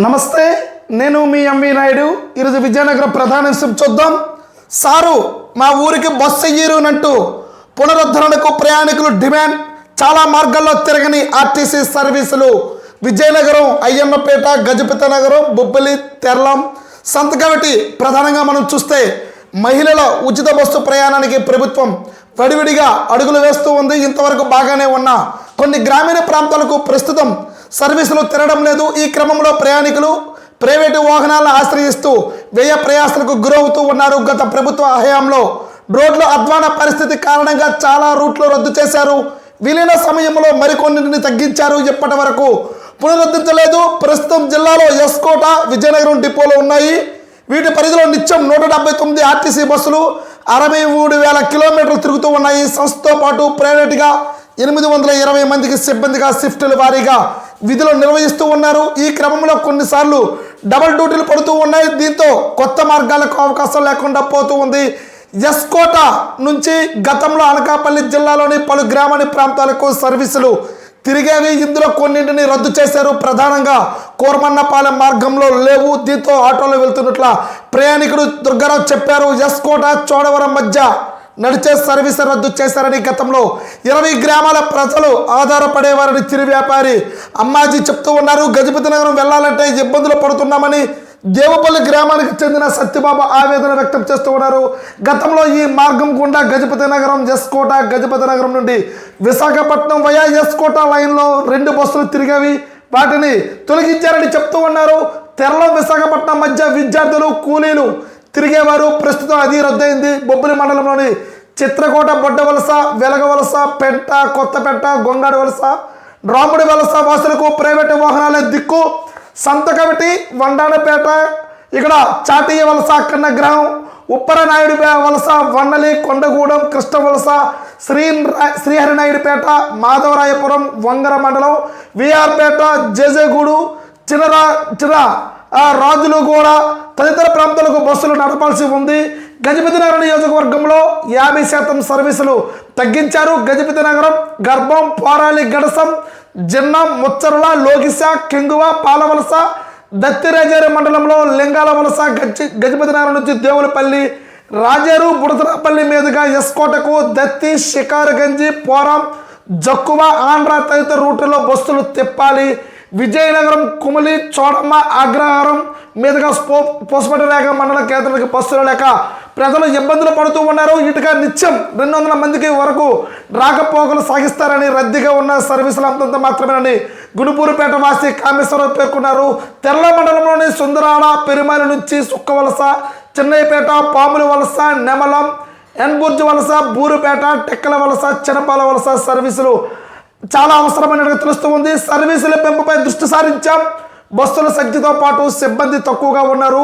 నమస్తే నేను మీ ఎంవి నాయుడు. ఈరోజు విజయనగరం ప్రధాన విషయం చూద్దాం. సారు మా ఊరికి బస్సు అయ్యిరునంటూ పునరుద్ధరణకు ప్రయాణికులు డిమాండ్. చాలా మార్గాల్లో తిరగని ఆర్టీసీ సర్వీసులు. విజయనగరం అయ్యన్నపేట గజపతి నగరం బొబ్బిలి తెరలం. సంతకవటి ప్రధానంగా మనం చూస్తే మహిళల ఉచిత బస్సు ప్రయాణానికి ప్రభుత్వం వడివిడిగా అడుగులు వేస్తూ ఉంది. ఇంతవరకు బాగానే ఉన్న. కొన్ని గ్రామీణ ప్రాంతాలకు ప్రస్తుతం సర్వీసులు తిరగడం లేదు. ఈ క్రమంలో ప్రయాణికులు ప్రైవేటు వాహనాలను ఆశ్రయిస్తూ వ్యయ ప్రయాసలకు గురవుతూ ఉన్నారు. గత ప్రభుత్వ హయాంలో రోడ్ల అధ్వాన పరిస్థితి కారణంగా చాలా రూట్లు రద్దు చేశారు. విలీన సమయంలో మరికొన్నింటిని తగ్గించారు. ఇప్పటి వరకు పునరుద్ధరించలేదు. ప్రస్తుతం జిల్లాలో ఎస్కోట విజయనగరం డిపోలు ఉన్నాయి. వీటి పరిధిలో నిత్యం నూట డెబ్బై తొమ్మిది ఆర్టీసీ బస్సులు అరవై మూడు వేల కిలోమీటర్లు తిరుగుతూ ఉన్నాయి. సంస్థతో పాటు ప్రైవేట్గా ఎనిమిది వందల ఇరవై మందికి సిబ్బందిగా షిఫ్టుల వారీగా విధులు నిర్వహిస్తూ ఉన్నారు. ఈ క్రమంలో కొన్నిసార్లు డబుల్ డ్యూటీలు పడుతూ ఉన్నాయి. దీంతో కొత్త మార్గాలకు అవకాశం లేకుండా పోతూ ఉంది. ఎస్కోట నుంచి గతంలో అనకాపల్లి జిల్లాలోని పలు గ్రామీణ ప్రాంతాలకు సర్వీసులు తిరిగేవి ఇందులో కొన్నింటిని రద్దు చేశారు. ప్రధానంగా కోరమన్నపాలెం మార్గంలో లేవు. దీంతో ఆటోలో వెళ్తున్నట్ల ప్రయాణికుడు దుర్గారావు చెప్పారు. ఎస్కోట చోడవరం మధ్య నడిచే సర్వీస్ రద్దు చేశారని గతంలో ఇరవై గ్రామాల ప్రజలు ఆధారపడేవారని చిరు వ్యాపారి అమ్మాజీ చెప్తూ ఉన్నారు. గజపతి నగరం వెళ్ళాలంటే ఇబ్బందులు పడుతున్నామని దేవపల్లి గ్రామానికి చెందిన సత్యబాబు ఆవేదన వ్యక్తం చేస్తూ ఉన్నారు. గతంలో ఈ మార్గం గుండా గజపతి నగరం ఎస్కోట గజపతి నగరం నుండి విశాఖపట్నం వయా ఎస్కోట లైన్లో రెండు బస్సులు తిరిగేవి. వాటిని తొలగించారని చెప్తూ ఉన్నారు. తెరలో విశాఖపట్నం మధ్య విద్యార్థులు కూలీలు తిరిగేవారు ప్రస్తుతం అది రద్దయింది. బొబ్బిలి మండలంలోని చిత్రకోట బొడ్డ వలస వెలగ వలస పెంట కొత్తపెంట గొంగాడు వలస రాముడి వలస వాసులకు ప్రైవేటు వాహనాలే దిక్కు. సంతకమిటి వండానపేట ఇక్కడ చాటీయ వలస కన్నగ్రహం ఉప్పరనాయుడు వలస వన్నలి కొండగూడెం కృష్ణ వలస శ్రీ శ్రీహరినాయుడుపేట మాధవరాయపురం వంగర మండలం విఆర్పేట జేజేగూడు చిన్నరా చిన్న రాజులు కూడా తదితర ప్రాంతాలకు బస్సులు నడపాల్సి ఉంది. గజపతి నగరం నియోజకవర్గంలో యాభై శాతం సర్వీసులు తగ్గించారు. గజపతి నగరం గర్భం పోరాలి గడసం జిన్నం ముచ్చరుల లోగిస కింగువ పాలవలస దత్తిరాజేరు మండలంలో లింగాల వలస గజ గజపతి నగరం నుంచి దేవులపల్లి రాజేరు బుడతరాపల్లి మీదుగా ఎస్కోటకు దత్తి షికారుగంజి పోరం జక్కువ ఆంధ్ర తదితర రూట్లలో బస్సులు తిప్పాలి. విజయనగరం కుమలి చోడమ్మ అగ్రహారం మీదుగా స్పో పోస్పట మండల కేంద్రానికి బస్సులు లేక ప్రజలు ఇబ్బందులు పడుతూ ఉన్నారు. ఇటుగా నిత్యం రెండు వందల మందికి వరకు రాకపోకలు సాగిస్తారని రద్దీగా ఉన్న సర్వీసులు అంతంత మాత్రమేనని గుడుపూరుపేట వాసి కామేశ్వరరావు పేర్కొన్నారు. తెల్ల మండలంలోని సుందరాల పెరుమాల నుంచి సుక్కవలస చెన్నైపేట పాముల వలస నెమలం ఎన్బుర్జ్ వలస బూరుపేట టెక్కల వలస చినపాల వలస సర్వీసులు చాలా అవసరమైనట్టుగా తెలుస్తూ ఉంది సర్వీసుల పెంపుపై దృష్టి సారించాం. బస్సుల సంఖ్యతో పాటు సిబ్బంది తక్కువగా ఉన్నారు.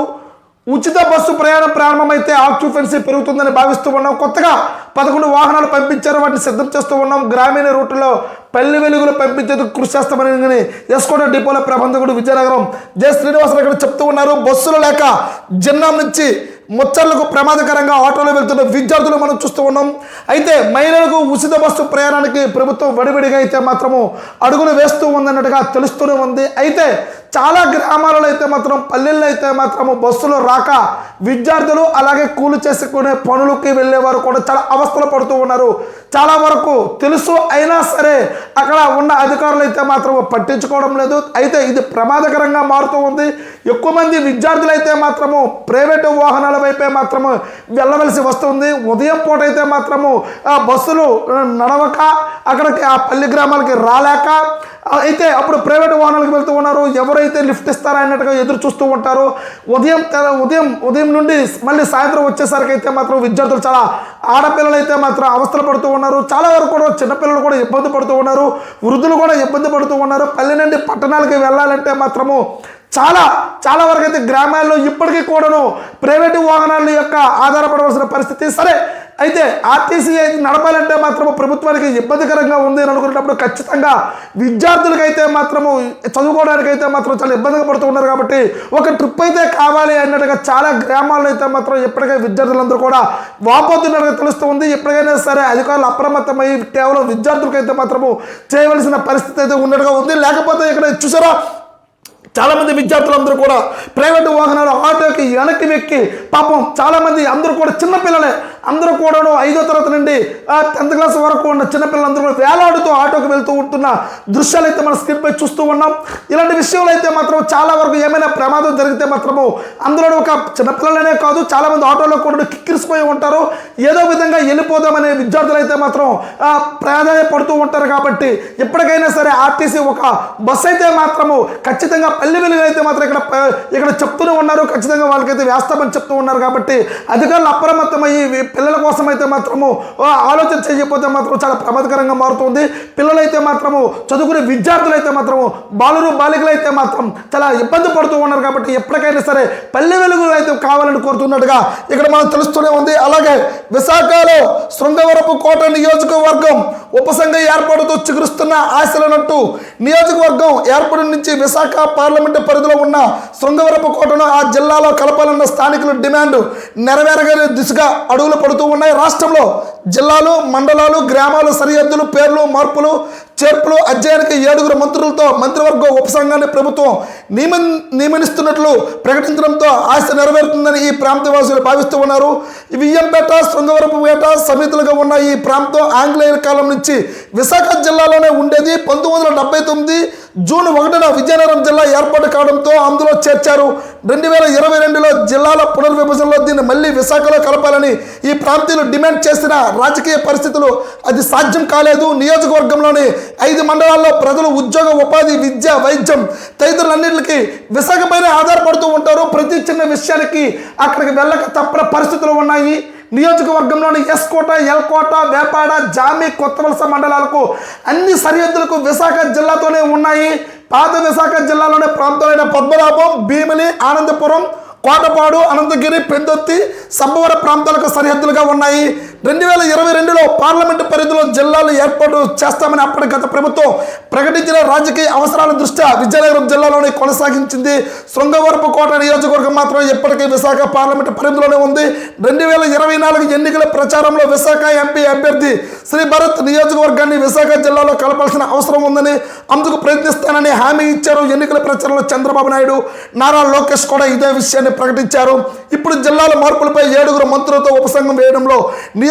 ఉచిత బస్సు ప్రయాణం ప్రారంభమైతే ఆక్యుపెన్సీ పెరుగుతుందని భావిస్తూ ఉన్నాం. కొత్తగా పదకొండు వాహనాలు పంపించారు. వాటిని సిద్ధం చేస్తూ ఉన్నాం. గ్రామీణ రూట్లో పల్లె వెలుగులు పంపించేందుకు కృషి చేస్తామని ఎస్కోట డిపోల ప్రబంధకుడు విజయనగరం జె శ్రీనివాసరావు ఇక్కడ చెప్తూ ఉన్నారు. బస్సులు లేక జిన్నాం నుంచి ముచ్చర్లకు ప్రమాదకరంగా ఆటోలో వెళ్తున్న విద్యార్థులు మనం చూస్తూ ఉన్నాం. అయితే మహిళలకు ఉచిత బస్సు ప్రయాణానికి ప్రభుత్వం వడివడిగా అయితే మాత్రము అడుగులు వేస్తూ ఉందన్నట్టుగా తెలుస్తూనే ఉంది. అయితే చాలా గ్రామాలలో అయితే మాత్రం పల్లెల్లో అయితే మాత్రం బస్సులు రాక విద్యార్థులు అలాగే కూలి చేసుకునే పనులకి వెళ్ళేవారు కూడా చాలా అవస్థలు పడుతూ ఉన్నారు. చాలా వరకు తెలుసు అయినా సరే అక్కడ ఉన్న అధికారులు అయితే మాత్రం పట్టించుకోవడం లేదు. అయితే ఇది ప్రమాదకరంగా మారుతూ ఉంది. ఎక్కువ మంది విద్యార్థులు అయితే మాత్రము ప్రైవేటు వాహనాల వైపే మాత్రము వెళ్ళవలసి వస్తుంది. ఉదయం పూట అయితే మాత్రము ఆ బస్సులు నడవక అక్కడికి ఆ పల్లి గ్రామాలకి రాలేక అయితే అప్పుడు ప్రైవేటు వాహనాలకు వెళ్తూ ఉన్నారు. ఎవరైతే లిఫ్ట్ ఇస్తారా అన్నట్టుగా ఎదురు చూస్తూ ఉంటారు ఉదయం ఉదయం ఉదయం నుండి మళ్ళీ సాయంత్రం వచ్చేసరికి అయితే మాత్రం విద్యార్థులు చాలా ఆడపిల్లలు అయితే మాత్రం అవస్థలు పడుతూ ఉన్నారు. చాలా వరకు కూడా చిన్నపిల్లలు కూడా ఇబ్బంది పడుతూ ఉన్నారు. వృద్ధులు కూడా ఇబ్బంది పడుతూ ఉన్నారు. పల్లె నుండి పట్టణాలకి వెళ్ళాలంటే మాత్రము చాలా చాలా వరకు అయితే గ్రామాల్లో ఇప్పటికీ కూడాను ప్రైవేటు వాహనాల యొక్క ఆధారపడవలసిన పరిస్థితి. సరే అయితే ఆర్టీసీ నడపాలంటే మాత్రము ప్రభుత్వానికి ఇబ్బందికరంగా ఉంది అని అనుకున్నప్పుడు ఖచ్చితంగా విద్యార్థులకి అయితే మాత్రము చదువుకోవడానికి అయితే మాత్రం చాలా ఇబ్బందిగా పడుతూ ఉన్నారు కాబట్టి ఒక ట్రిప్ అయితే కావాలి అన్నట్టుగా చాలా గ్రామాల్లో అయితే మాత్రం ఇప్పటికే విద్యార్థులందరూ కూడా వాపోతున్నట్టుగా తెలుస్తూ ఉంది. ఎప్పటికైనా సరే అధికారులు అప్రమత్తమై కేవలం విద్యార్థులకైతే మాత్రము చేయవలసిన పరిస్థితి అయితే ఉన్నట్టుగా ఉంది. లేకపోతే ఇక్కడ చూసారా చాలామంది విద్యార్థులందరూ కూడా ప్రైవేటు వాహనాలు ఆటోకి వెనక్కి వెక్కి పాపం చాలామంది అందరూ కూడా చిన్నపిల్లలే అందరూ కూడాను ఐదో తరగతి నుండి టెన్త్ క్లాస్ వరకు ఉన్న చిన్నపిల్లలందరూ కూడా వేలాడుతూ ఆటోకి వెళ్తూ ఉంటున్న దృశ్యాలు అయితే మన స్క్రీన్ పై చూస్తూ ఉన్నాం. ఇలాంటి విషయంలో అయితే మాత్రం చాలా వరకు ఏమైనా ప్రమాదం జరిగితే మాత్రము అందులో ఒక చిన్నపిల్లలనే కాదు చాలా మంది ఆటోలో కూడా కిక్కిరిసిపోయి ఉంటారు. ఏదో విధంగా వెళ్ళిపోదామనే విద్యార్థులు అయితే మాత్రం ప్రాధాన్యపడుతూ ఉంటారు కాబట్టి ఎప్పటికైనా సరే ఆర్టీసీ ఒక బస్ అయితే మాత్రము ఖచ్చితంగా పల్లె వెలుగు అయితే మాత్రం ఇక్కడ ఇక్కడ చెప్తూనే ఉన్నారు. ఖచ్చితంగా వాళ్ళకైతే వేస్తామని చెప్తూ ఉన్నారు కాబట్టి అధికారులు అప్రమత్తమయ్యి పిల్లల కోసం అయితే మాత్రము ఆలోచన చేయకపోతే మాత్రం చాలా ప్రమాదకరంగా మారుతుంది. పిల్లలైతే మాత్రము చదువుకునే విద్యార్థులు అయితే మాత్రము బాలురు బాలికలు అయితే మాత్రం చాలా ఇబ్బంది పడుతూ ఉన్నారు కాబట్టి ఎప్పటికైనా సరే పల్లె వెలుగులు అయితే కావాలని కోరుతున్నట్టుగా ఇక్కడ మనం తెలుస్తూనే ఉంది. అలాగే విశాఖలో శృంగవరపు కోట నియోజకవర్గం ఉపసంఘ ఏర్పాటుతో చిగురుస్తున్న ఆశలనట్టు నియోజకవర్గం ఏర్పడి నుంచి విశాఖ పార్లమెంటు పరిధిలో ఉన్న శృంగవరపు కోటను ఆ జిల్లాలో కలపాలన్న స్థానికుల డిమాండ్ నెరవేరగలే దిశగా అడుగులు పడుతూ ఉన్నాయి. రాష్ట్రంలో జిల్లాలు మండలాలు గ్రామాలు సరిహద్దులు పేర్లు మార్పులు చేర్పులు అధ్యయనానికి ఏడుగురు మంత్రులతో మంత్రివర్గ ఉపసంఘాన్ని ప్రభుత్వం నియమ నియమనిస్తున్నట్లు ప్రకటించడంతో ఆశ నెరవేరుతుందని ఈ ప్రాంతవాసులు భావిస్తూ ఉన్నారు. వియ్యంపేట శృంగవరపు వేట సమితులుగా ఉన్న ఈ ప్రాంతం ఆంగ్లేయుల కాలం నుంచి విశాఖ జిల్లాలోనే ఉండేది. పంతొమ్మిది వందల డెబ్బై తొమ్మిది జూన్ ఒకటిన విజయనగరం జిల్లా ఏర్పాటు కావడంతో అందులో చేర్చారు రెండు వేల ఇరవై రెండులో జిల్లాల పునర్విభజనలో దీన్ని మళ్ళీ విశాఖలో కలపాలని ఈ ప్రాంతీయులు డిమాండ్ చేసిన రాజకీయ పరిస్థితులు అది సాధ్యం కాలేదు. నియోజకవర్గంలోని ఐదు మండలాల్లో ప్రజలు ఉద్యోగ ఉపాధి విద్య వైద్యం తదితరులన్నింటికి విశాఖపైన ఆధారపడుతూ ఉంటారు. ప్రతి చిన్న విషయానికి అక్కడికి వెళ్ళక తప్పని పరిస్థితులు ఉన్నాయి. నియోజకవర్గంలోని ఎస్కోట ఎల్కోట వేపాడ జామి కొత్తవలస మండలాలకు అన్ని సరిహద్దులకు విశాఖ జిల్లాతోనే ఉన్నాయి. పాత విశాఖ జిల్లాలోని ప్రాంతాలైన పద్మనాభం భీమిలి ఆనందపురం కోటపాడు అనంతగిరి పెందొత్తి సబ్బవర ప్రాంతాలకు సరిహద్దులుగా ఉన్నాయి. రెండు వేల ఇరవై రెండులో పార్లమెంటు పరిధిలో జిల్లాలు ఏర్పాటు చేస్తామని అప్పటి గత ప్రభుత్వం ప్రకటించిన రాజకీయ అవసరాల దృష్ట్యా విజయనగరం జిల్లాలోనే కొనసాగించింది. శృంగవరపు కోట నియోజకవర్గం మాత్రం ఇప్పటికీ విశాఖ పార్లమెంటు పరిధిలోనే ఉంది. రెండు వేల ఇరవై నాలుగు ఎన్నికల ప్రచారంలో విశాఖ ఎంపీ అభ్యర్థి శ్రీ భరత్ నియోజకవర్గాన్ని విశాఖ జిల్లాలో కలపాల్సిన అవసరం ఉందని అందుకు ప్రయత్నిస్తానని హామీ ఇచ్చారు. ఎన్నికల ప్రచారంలో చంద్రబాబు నాయుడు నారా లోకేష్ కూడా ఇదే విషయాన్ని ప్రకటించారు. ఇప్పుడు జిల్లాల మార్పులపై ఏడుగురు మంత్రులతో ఉపసంఘం వేయడంలో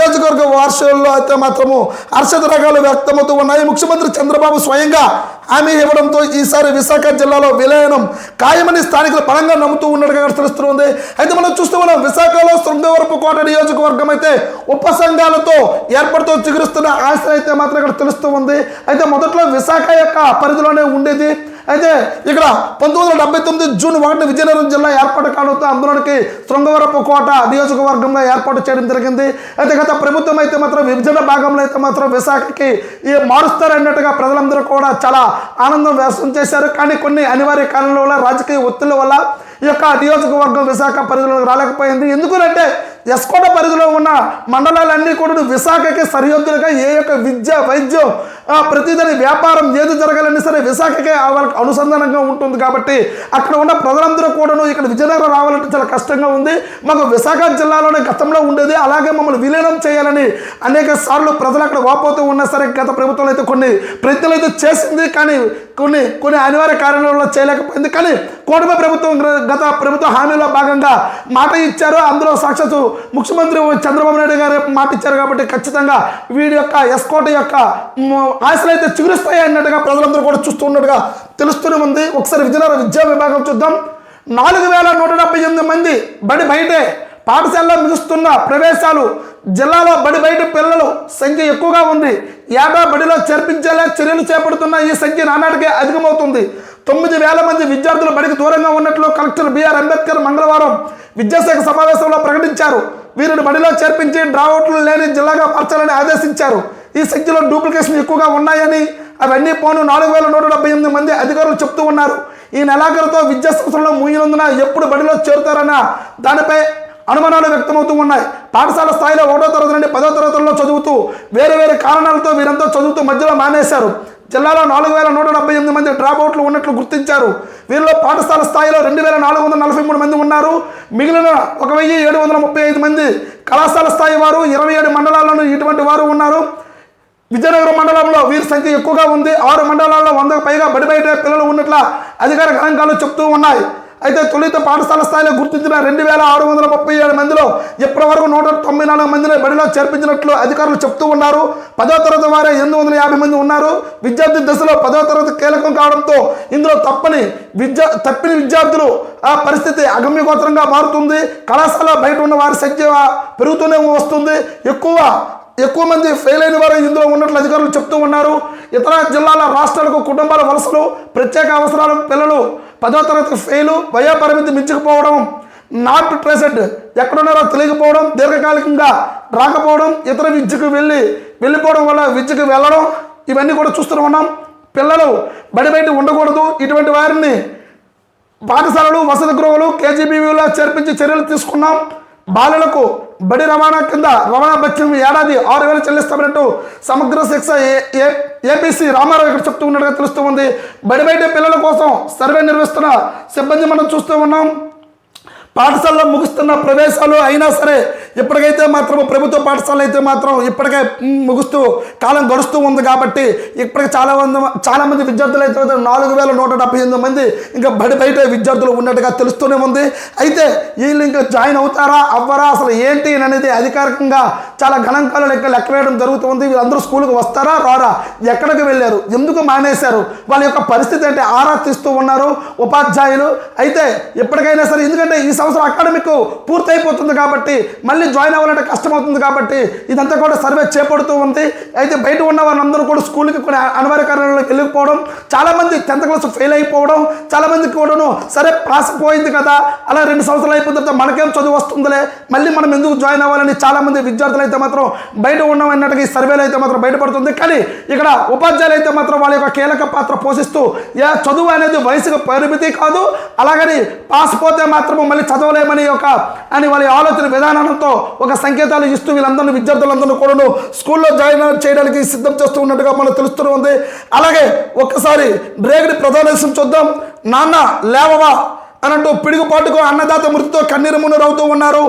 నియోజకవర్గ వార్షల్లో అయితే మాత్రము హర్షద రకాలు వ్యక్తమవుతూ ఉన్నాయి. ముఖ్యమంత్రి చంద్రబాబు స్వయంగా హామీ ఇవ్వడంతో ఈసారి విశాఖ జిల్లాలో విలయనం ఖాయమని స్థానికులు బలంగా నమ్ముతూ ఉన్నట్టుగా తెలుస్తుంది. అయితే మనం చూస్తూ ఉన్నాం విశాఖలో శృంగవరపు కోట నియోజకవర్గం అయితే ఉపసంఘాలతో ఏర్పడుతూ చిగురుస్తున్న ఆశ అయితే మాత్రం ఇక్కడ తెలుస్తూ ఉంది అయితే మొదట్లో విశాఖ యొక్క పరిధిలోనే ఉండేది. అయితే ఇక్కడ పంతొమ్మిది వందల డెబ్బై తొమ్మిది జూన్ ఒకటి విజయనగరం జిల్లా ఏర్పాటు కావడంతో అందులోనికి శృంగవరపు కోట నియోజకవర్గంగా ఏర్పాటు చేయడం జరిగింది. అయితే గత ప్రభుత్వం అయితే మాత్రం విభజన భాగంలో అయితే మాత్రం విశాఖకి ఈ మారుస్తారన్నట్టుగా ప్రజలందరూ కూడా చాలా ఆనందం వ్యక్తం చేశారు. కానీ కొన్ని అనివార్య కారణాల వల్ల రాజకీయ ఒత్తిళ్ళ వల్ల ఈ యొక్క నియోజకవర్గం విశాఖ పరిధిలోకి రాలేకపోయింది. ఎందుకంటే ఎస్కోట పరిధిలో ఉన్న మండలాలన్నీ కూడా విశాఖకి సరిహద్దులుగా ఏ యొక్క విద్య వైద్యం ప్రతిదని వ్యాపారం ఏది జరగాలని సరే విశాఖకే వాళ్ళకి అనుసంధానంగా ఉంటుంది కాబట్టి అక్కడ ఉన్న ప్రజలందరూ కూడాను ఇక్కడ విజయనగరం రావాలంటే చాలా కష్టంగా ఉంది. మాకు విశాఖ జిల్లాలోనే గతంలో ఉండేది. అలాగే మమ్మల్ని విలీనం చేయాలని అనేక సార్లు ప్రజలు అక్కడ వాపోతూ ఉన్నా సరే గత ప్రభుత్వం అయితే కొన్ని ప్రయత్నాలు అయితే చేసింది. కానీ కొన్ని కొన్ని అనివార్య కారణాల వల్ల చేయలేకపోయింది. కానీ కూటమి ప్రభుత్వం గత ప్రభుత్వ హామీలో భాగంగా మాట ఇచ్చారు. అందులో సాక్షాత్తు ముఖ్యమంత్రి చంద్రబాబు నాయుడు గారు మాట ఇచ్చారు కాబట్టి ఖచ్చితంగా వీడి యొక్క ఎస్కోట యొక్క ఆశలు అయితే చిగురుస్తాయి అన్నట్టుగా ప్రజలందరూ కూడా చూస్తున్నట్టుగా తెలుస్తూనే ఉంది. ఒకసారి విజయనగరం విద్యా విభాగం చూద్దాం. నాలుగు వేల నూట డెబ్బై ఎనిమిది మంది బడి బయటే పాఠశాలలో మిగుస్తున్న ప్రవేశాలు జిల్లాలో బడి బయట పిల్లలు సంఖ్య ఎక్కువగా ఉంది. యాభై బడిలో చేర్పించేలా చర్యలు చేపడుతున్న ఈ సంఖ్య నానాటికే అధికమవుతుంది. తొమ్మిది వేల మంది విద్యార్థులు బడికి దూరంగా ఉన్నట్లు కలెక్టర్ బిఆర్ అంబేద్కర్ మంగళవారం విద్యాశాఖ సమావేశంలో ప్రకటించారు. వీరిని బడిలో చేర్పించి డ్రావుట్లు లేని జిల్లాగా మార్చాలని ఆదేశించారు. ఈ సంఖ్యలో డూప్లికేషన్ ఎక్కువగా ఉన్నాయని అవన్నీ పోను నాలుగు వేల నూట డెబ్బై ఎనిమిది మంది అధికారులు చెప్తూ ఉన్నారు. ఈ నెలాఖరుతో విద్యా సంస్థలో ముగినందున ఎప్పుడు బడిలో చేరుతారన్న దానిపై అనుమానాలు వ్యక్తమవుతూ ఉన్నాయి. పాఠశాల స్థాయిలో ఒకటో తరగతి నుండి పదో తరగతుల్లో చదువుతూ వేరే వేరే కారణాలతో వీరంతా చదువుతూ మధ్యలో మానేశారు. జిల్లాలో నాలుగు వేల నూట డెబ్బై ఎనిమిది మంది డ్రాప్అవుట్లు ఉన్నట్లు గుర్తించారు. వీరిలో పాఠశాల స్థాయిలో రెండు వేల నాలుగు వందల నలభై మూడు మంది ఉన్నారు. మిగిలిన ఒక వెయ్యి ఏడు వందల ముప్పై ఐదు మంది కళాశాల స్థాయి వారు ఇరవై ఏడు మండలాల్లోనూ ఇటువంటి వారు ఉన్నారు. విజయనగరం మండలంలో వీరి సంఖ్య ఎక్కువగా ఉంది. ఆరు మండలాల్లో వందకు పైగా బడిబయట పిల్లలు ఉన్నట్ల అధికార గణాంకాలు చెప్తూ ఉన్నాయి. అయితే తొలిత పాఠశాల స్థాయిలో గుర్తించిన రెండు వేల ఆరు వందల ముప్పై ఏడు మందిలో ఇప్పటి వరకు నూట తొంభై నాలుగు మందిని బడిలో చేర్పించినట్లు అధికారులు చెప్తూ ఉన్నారు. పదో తరగతి వారే ఎనిమిది వందల యాభై మంది ఉన్నారు. విద్యార్థి దశలో పదో తరగతి కీలకం కావడంతో ఇందులో తప్పని విద్యా తప్పిన విద్యార్థులు ఆ పరిస్థితి అగమ్యగోచరంగా మారుతుంది. కళాశాల బయట ఉన్న వారి సంఖ్య పెరుగుతూనే వస్తుంది. ఎక్కువ ఎక్కువ మంది ఫెయిల్ అయిన వారు ఇందులో ఉన్నట్లు అధికారులు చెప్తూ ఉన్నారు. ఇతర జిల్లాల రాష్ట్రాలకు కుటుంబాల వలసలు ప్రత్యేక అవసరాలు పిల్లలు పదో తరగతి ఫెయిలు వయోపరిమితి మించకపోవడం నాట్ ప్రెసెంట్ ఎక్కడున్నారో తెలియకపోవడం దీర్ఘకాలికంగా రాకపోవడం ఇతర విద్యకు వెళ్ళి వెళ్ళిపోవడం వల్ల విద్యకు వెళ్ళడం ఇవన్నీ కూడా చూస్తూ ఉన్నాం. పిల్లలు బడి బయట ఉండకూడదు. ఇటువంటి వారిని పాఠశాలలు వసతి గృహాలు కేజీబీవీలో చేర్పించి చర్యలు తీసుకున్నాం. బాలలకు బడి రవాణా కింద రవాణా బత్యం ఏడాది ఆరు వేలు చెల్లిస్తామన్నట్టు సమగ్ర శిక్ష ఏ- ఏ- ఏపీసీ రామారావు ఇక్కడ చెప్తూ ఉన్నట్టుగా తెలుస్తూ ఉంది. బడి బయట పిల్లల కోసం సర్వే నిర్వహిస్తున్న సిబ్బంది మనం చూస్తూ ఉన్నాం. పాఠశాలలో ముగుస్తున్న ప్రవేశాలు అయినా సరే ఇప్పటికైతే మాత్రం ప్రభుత్వ పాఠశాల అయితే మాత్రం ఇప్పటికే ముగుస్తూ కాలం గడుస్తూ ఉంది కాబట్టి ఇప్పటికి చాలా మంది చాలామంది విద్యార్థులు అయితే నాలుగు వేల నూట డెబ్బై ఎనిమిది మంది ఇంకా బడి బయట విద్యార్థులు ఉన్నట్టుగా తెలుస్తూనే ఉంది. అయితే వీళ్ళు ఇంకా జాయిన్ అవుతారా అవ్వరా అసలు ఏంటి అనేది అధికారికంగా చాలా గణాంకాలు లెక్క లెక్క వేయడం జరుగుతుంది వీళ్ళందరూ స్కూల్కి వస్తారా రారా ఎక్కడికి వెళ్ళారు ఎందుకు మానేశారు వాళ్ళ యొక్క పరిస్థితి అంటే ఆరా తీస్తూ ఉన్నారు ఉపాధ్యాయులు. అయితే ఎప్పటికైనా సరే ఎందుకంటే ఈ సంవత్సరం అకాడమిక్ పూర్తయిపోతుంది కాబట్టి మళ్ళీ జాయిన్ అవ్వాలంటే కష్టమవుతుంది కాబట్టి ఇదంతా కూడా సర్వే చేపడుతూ ఉంది. అయితే బయట ఉన్న వాళ్ళందరూ కూడా స్కూల్కి కూడా అనివార్య కారణాలకు వెళ్ళిపోవడం చాలామంది టెన్త్ క్లాస్ ఫెయిల్ అయిపోవడం చాలామంది కూడాను సరే పాస్ పోయింది కదా అలా రెండు సంవత్సరాలు అయిపోయిన తర్వాత మనకేం చదువు వస్తుందిలే మళ్ళీ మనం ఎందుకు జాయిన్ అవ్వాలని చాలామంది విద్యార్థులు అయితే మాత్రం బయట ఉన్నామన్నట్టుగా ఈ సర్వేలో అయితే మాత్రం బయటపడుతుంది. కానీ ఇక్కడ ఉపాధ్యాయులు అయితే మాత్రం వాళ్ళ యొక్క కీలక పాత్ర పోషిస్తూ ఏ చదువు అనేది వయసుకు పరిమితి కాదు అలాగని పాస్ పోతే మాత్రం మళ్ళీ చదవలేమని ఒక అని వాళ్ళ ఆలోచన విధానంతో ఒక సంకేతాలు ఇస్తూ వీళ్ళందరినీ విద్యార్థులందరూ కూడాను స్కూల్లో జాయిన్ చేయడానికి సిద్ధం చేస్తూ ఉన్నట్టుగా మనకు తెలుస్తూ ఉంది. అలాగే ఒక్కసారి రేగడి ప్రధాన చూద్దాం. నాన్న లేవవా? అనంటూ పిడుగుపాటుకు అన్నదాత మృతితో కన్నీరు మున్నీరు అవుతూ ఉన్నారు.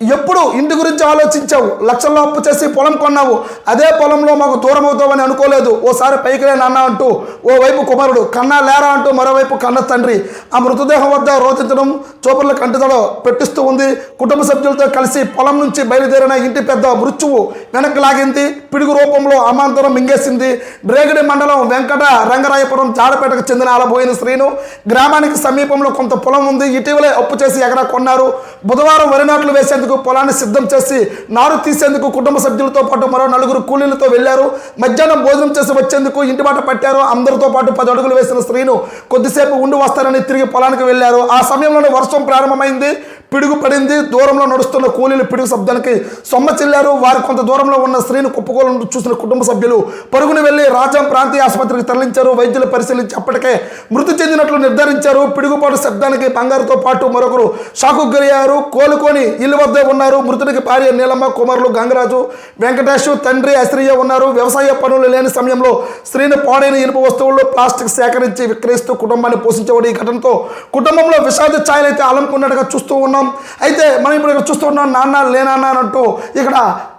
ఎప్పుడు ఇంటి గురించి ఆలోచించావు? లక్షల్లో అప్పు చేసి పొలం కొన్నావు. అదే పొలంలో మాకు దూరం అవుతావని అనుకోలేదు. ఓసారి పైకి రే నాన్న అంటూ ఓ వైపు కుమారుడు కన్నా లేరా అంటూ మరోవైపు కన్న తండ్రి. ఆ మృతదేహం వద్ద రోధించడం చూపర్ల కంటిదలో పెట్టిస్తూ ఉంది. కుటుంబ సభ్యులతో కలిసి పొలం నుంచి బయలుదేరిన ఇంటి పెద్ద మృత్యువు వెనక్కి లాగింది. పిడుగు రూపంలో అమాంతరం మింగేసింది. బ్రేగడి మండలం వెంకట రంగరాయపురం చాడపేటకు చెందిన ఆలబోయిన శ్రీను గ్రామానికి సమీపంలో కొంత పొలం ఉంది. ఇటీవలే అప్పు చేసి ఎకరా కొన్నారు బుధవారం వరి నాట్లు వేసేందుకు పొలాన్ని సిద్ధం చేసి నారు తీసేందుకు కుటుంబ సభ్యులతో పాటు మరో నలుగురు కూలీలతో వెళ్ళారు మధ్యాహ్నం భోజనం చేసి వచ్చేందుకు ఇంటి బాట పట్టారు. అందరితో పాటు పది అడుగులు వేసిన స్త్రీను కొద్దిసేపు ఉండి వస్తారని తిరిగి పొలానికి వెళ్ళారు. ఆ సమయంలోనే వర్షం ప్రారంభమైంది. పిడుగు పడింది. దూరంలో నడుస్తున్న కూలీలు పిడుగు శబ్దానికి సొమ్మ చెల్లారు. వారు కొంత దూరంలో ఉన్న స్త్రీని కుప్పకూలను చూసిన కుటుంబ సభ్యులు పరుగుని వెళ్ళి రాజాం ప్రాంతీయ ఆసుపత్రికి తరలించారు. వైద్యులు పరిశీలించి అప్పటికే మృతి చెందినట్లు నిర్ధారించారు. పిడుగుపాటు శబ్దానికి బంగారుతో పాటు మరొకరు షాకు గురయ్యారు. కోలుకొని ఇల్లు వద్ద ఉన్నారు. మృతుడికి భార్య నీలమ్మ కుమారులు గంగరాజు వెంకటేష్ తండ్రి అశ్రయ్య ఉన్నారు. వ్యవసాయ పనులు లేని సమయంలో స్త్రీని పాడైన ఇనుప వస్తువులు ప్లాస్టిక్ సేకరించి విక్రయిస్తూ కుటుంబాన్ని పోషించేవాడు ఈ ఘటనతో కుటుంబంలో విషాద ఛాయలు అయితే అలంకున్నట్టుగా చూస్తూ ఉన్నాం. అయితే మనం ఇప్పుడు ఇక్కడ చూస్తూ ఉన్నాం నాన్న లేనాన్న అంటూ ఇక్కడ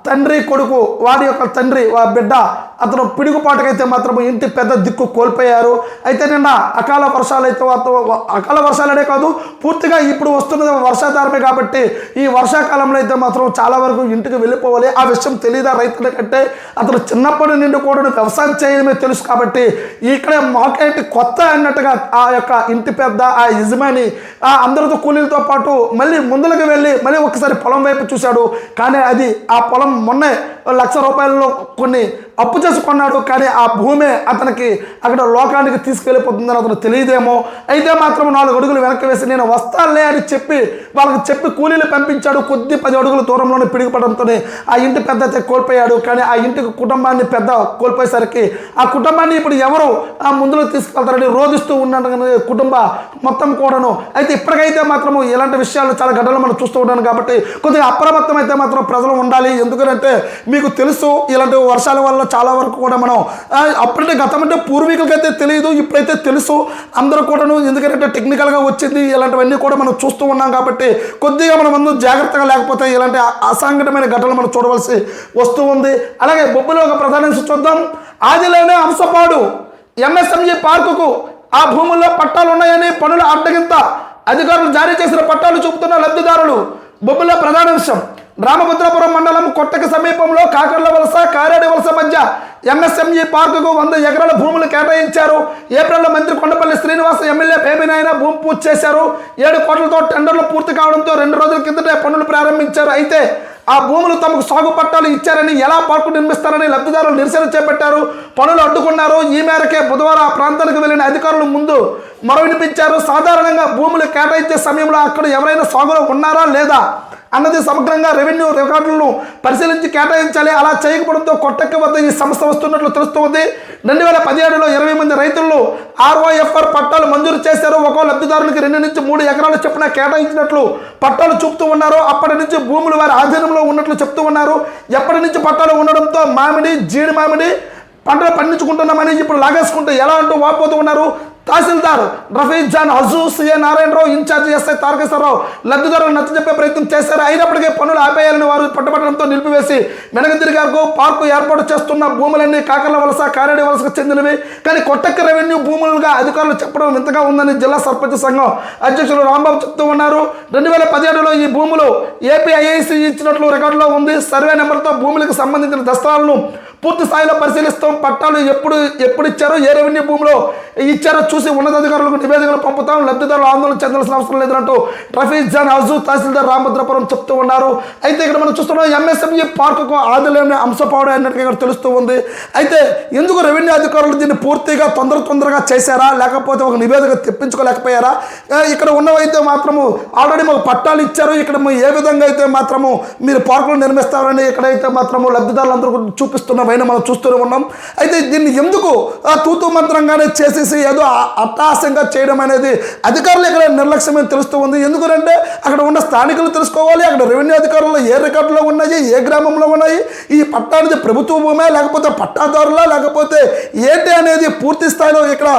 తండ్రి కొడుకు వాడి యొక్క తండ్రి వా బిడ్డ అతను పిడుగుపాటుకైతే మాత్రం ఇంటి పెద్ద దిక్కు కోల్పోయారు. అయితే నిన్న అకాల వర్షాలు అయితే అకాల వర్షాలనే కాదు పూర్తిగా ఇప్పుడు వస్తున్నది వర్షాధారమే కాబట్టి ఈ వర్షాకాలంలో అయితే మాత్రం చాలా వరకు ఇంటికి వెళ్ళిపోవాలి. ఆ విషయం తెలియదా రైతుల కంటే? అతను చిన్నప్పటి నుండి కూడా వ్యవసాయం చేయడమే తెలుసు కాబట్టి ఇక్కడే మాకేంటి కొత్త అన్నట్టుగా ఆ యొక్క ఇంటి పెద్ద ఆ యజమాని ఆ అందరితో కూలీలతో పాటు మళ్ళీ ముందులకు వెళ్ళి మళ్ళీ ఒకసారి పొలం వైపు చూశాడు. కానీ అది ఆ పొలం మొన్నే లక్ష రూపాయలలో కొన్ని అప్పు చేసుకున్నాడు కానీ ఆ భూమే అతనికి అక్కడ లోకానికి తీసుకెళ్ళిపోతుందని అతను తెలియదేమో. అయితే మాత్రం నాలుగు అడుగులు వెనక్కి వేసి నేను వస్తానులే అని చెప్పి వాళ్ళకి చెప్పి కూలీలు పంపించాడు. కొద్ది పది అడుగుల దూరంలోనే పిడిగిపడంతో ఆ ఇంటి పెద్ద అయితే కోల్పోయాడు. కానీ ఆ ఇంటికి కుటుంబాన్ని పెద్ద కోల్పోయేసరికి ఆ కుటుంబాన్ని ఇప్పుడు ఎవరు ఆ ముందులో తీసుకెళ్తారని రోధిస్తూ ఉన్నాడు కానీ కుటుంబ మొత్తం కూడాను. అయితే ఇప్పటికైతే మాత్రము ఇలాంటి విషయాలు చాలా గడ్డలు మనం చూస్తూ ఉన్నాను కాబట్టి కొద్దిగా అప్రమత్తం అయితే మాత్రం ప్రజలు ఉండాలి. ఎందుకంటే మీకు తెలుసు ఇలాంటి వర్షాల వల్ల చాలా వరకు కూడా మనం అప్పుడంటే గతం అంటే పూర్వీకులకైతే తెలియదు ఇప్పుడైతే తెలుసు. అందరూ కూడాను ఎందుకంటే టెక్నికల్గా వచ్చింది ఇలాంటివన్నీ కూడా మనం చూస్తూ ఉన్నాం కాబట్టి కొద్దిగా మనం ముందు జాగ్రత్తగా లేకపోతే ఇలాంటి అసంఘటమైన అసాంఘటమైన ఘటనలు మనం చూడవలసి వస్తూ ఉంది. అలాగే బొబ్బులో ఒక ప్రధాన అంశం చూద్దాం. ఆదిలోనే అంశపాడు ఎంఎస్ఎంజీ పార్కుకు ఆ భూముల్లో పట్టాలు ఉన్నాయని పనుల అడ్డగింత అధికారులు జారీ చేసిన పట్టాలు చూపుతున్న లబ్ధిదారులు. బొబ్బుల ప్రధాన అంశం రామభద్రాపురం మండలం కొట్టక సమీపంలో కాకర్ల వలస కారేడు వలస మధ్య ఎంఎస్ఎంఈ పార్కుకు వంద ఎకరాల భూములు కేటాయించారు. ఏప్రిల్లో మంత్రి కొండపల్లి శ్రీనివాస్ ఎమ్మెల్యే పేమినాయన భూమి పూజ చేశారు. ఏడు కోట్లతో టెండర్లు పూర్తి కావడంతో రెండు రోజుల కిందటే పనులు ప్రారంభించారు. అయితే ఆ భూములు తమకు సాగు పట్టాలు ఇచ్చారని ఎలా పార్కు నిర్మిస్తారని లబ్ధిదారులు నిరసన చేపట్టారు. పనులు అడ్డుకున్నారు. ఈ మేరకే బుధవారం ఆ ప్రాంతానికి వెళ్ళిన అధికారులు ముందు మరో వినిపించారు. సాధారణంగా భూములు కేటాయించే సమయంలో అక్కడ ఎవరైనా సాగులో ఉన్నారా లేదా? అన్నది సమగ్రంగా రెవెన్యూ రికార్డులను పరిశీలించి కేటాయించాలి. అలా చేయకపోవడంతో కొట్టక్క వద్ద ఈ సమస్య వస్తున్నట్లు తెలుస్తోంది. రెండు వేల పదిహేడులో ఇరవై మంది రైతులు ఆర్ఓఎఫ్ఆర్ పట్టాలు మంజూరు చేశారు. ఒక్కో లబ్ధిదారునికి రెండు నుంచి మూడు ఎకరాలు చొప్పున కేటాయించినట్లు పట్టాలు చూపుతూ ఉన్నారు. అప్పటి నుంచి భూములు వారి ఆధీనంలో ఉన్నట్లు చెప్తూ ఉన్నారు. ఎప్పటి నుంచి పట్టాలు ఉండడంతో మామిడి జీడి మామిడి పంటలు పండించుకుంటున్నామని ఇప్పుడు లాగేసుకుంటూ ఎలా అంటూ వాపోతూ ఉన్నారు. తహసీల్దార్ Rafeez Jan హజూ CA Narayana Rao in charge SI Tarakeswara Rao లబ్ధిదారులు నచ్చ చెప్పే ప్రయత్నం చేశారు. అయినప్పటికీ పనులు ఆపేయాలని వారు పట్టుబట్టడంతో నిలిపివేసి వెనక తిరిగారు పార్కు ఏర్పాటు చేస్తున్న భూములన్నీ కాకర్ల వలస కారేడి వలసకు చెందినవి. కానీ కొట్టక్క రెవెన్యూ భూములుగా అధికారులు చెప్పడం వింతగా ఉందని జిల్లా సర్పంచ్ సంఘం అధ్యక్షులు రాంబాబు చెప్తూ ఉన్నారు. రెండు వేల పదిహేడులో ఈ భూములు ఏపీఐఐసి ఇచ్చినట్లు రికార్డులో ఉంది. సర్వే నెంబర్తో భూములకు సంబంధించిన దస్తాలను పూర్తి స్థాయిలో పరిశీలిస్తాం. పట్టాలు ఎప్పుడు ఎప్పుడు ఇచ్చారో ఏ రెవెన్యూ భూమిలో ఇచ్చారో చూసి ఉన్నతాధికారులకు నివేదికలు పంపుతాం. లబ్ధిదారులు ఆందోళన చెందాల్సిన అవసరం లేదంటూ ట్రఫీ జాన్ హజు తహసీల్దార్ రామభద్రపురం చెప్తూ ఉన్నారు. అయితే ఇక్కడ మనం చూస్తున్నాం ఎంఎస్ఎంఈ పార్కుకు ఆదిలేని అంశపాడు అన్నట్టుగా ఇక్కడ తెలుస్తూ ఉంది. అయితే ఎందుకు రెవెన్యూ అధికారులు దీన్ని పూర్తిగా తొందర తొందరగా చేశారా? లేకపోతే ఒక నివేదిక తెప్పించుకోలేకపోయారా? ఇక్కడ ఉన్నవైతే మాత్రము ఆల్రెడీ మాకు పట్టాలు ఇచ్చారు. ఇక్కడ ఏ విధంగా అయితే మాత్రము మీరు పార్కులు నిర్మిస్తారని ఇక్కడైతే మాత్రము లబ్ధిదారులందరూ చూపిస్తున్న పైన మనం చూస్తూనే ఉన్నాం. అయితే దీన్ని ఎందుకు తూతు మంత్రంగానే చేసేసి ఏదో ఆ- చేయడం అనేది అధికారులు ఇక్కడ నిర్లక్ష్యమని తెలుస్తూ ఉంది. ఎందుకంటే అక్కడ ఉన్న స్థానికులు తెలుసుకోవాలి అక్కడ రెవెన్యూ అధికారులు ఏ రికార్డులో ఉన్నాయి ఏ గ్రామంలో ఉన్నాయి ఈ పట్టా అనేది ప్రభుత్వ భూమే లేకపోతే పట్టాదారులా లేకపోతే ఏంటి అనేది పూర్తి స్థాయిలో ఇక్కడ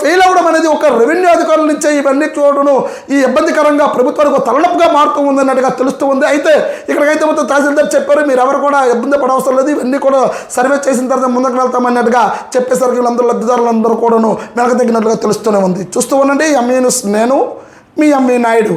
ఫెయిల్ అవ్వడం అనేది ఒక రెవెన్యూ అధికారుల నుంచే ఇవన్నీ చూడడం ఈ ఇబ్బందికరంగా ప్రభుత్వానికి ఒక తలనొప్పిగా మారుతూ ఉంది అన్నట్టుగా తెలుస్తూ ఉంది. అయితే ఇక్కడికైతే మొత్తం తహసీల్దార్ చెప్పారు మీరు ఎవరు కూడా ఇబ్బంది పడవసరం లేదు ఇవన్నీ కూడా సర్వే చేసిన తర్వాత ముందుకు వెళ్తామన్నట్టుగా చెప్పేసరికి వీళ్ళందరూ లబ్ధిదారులందరూ కూడాను వెనక తగ్గినట్లుగా తెలుస్తూనే ఉంది. చూస్తూ ఉండండి ఎంఈ నేను మీ ఎంఈ నాయుడు.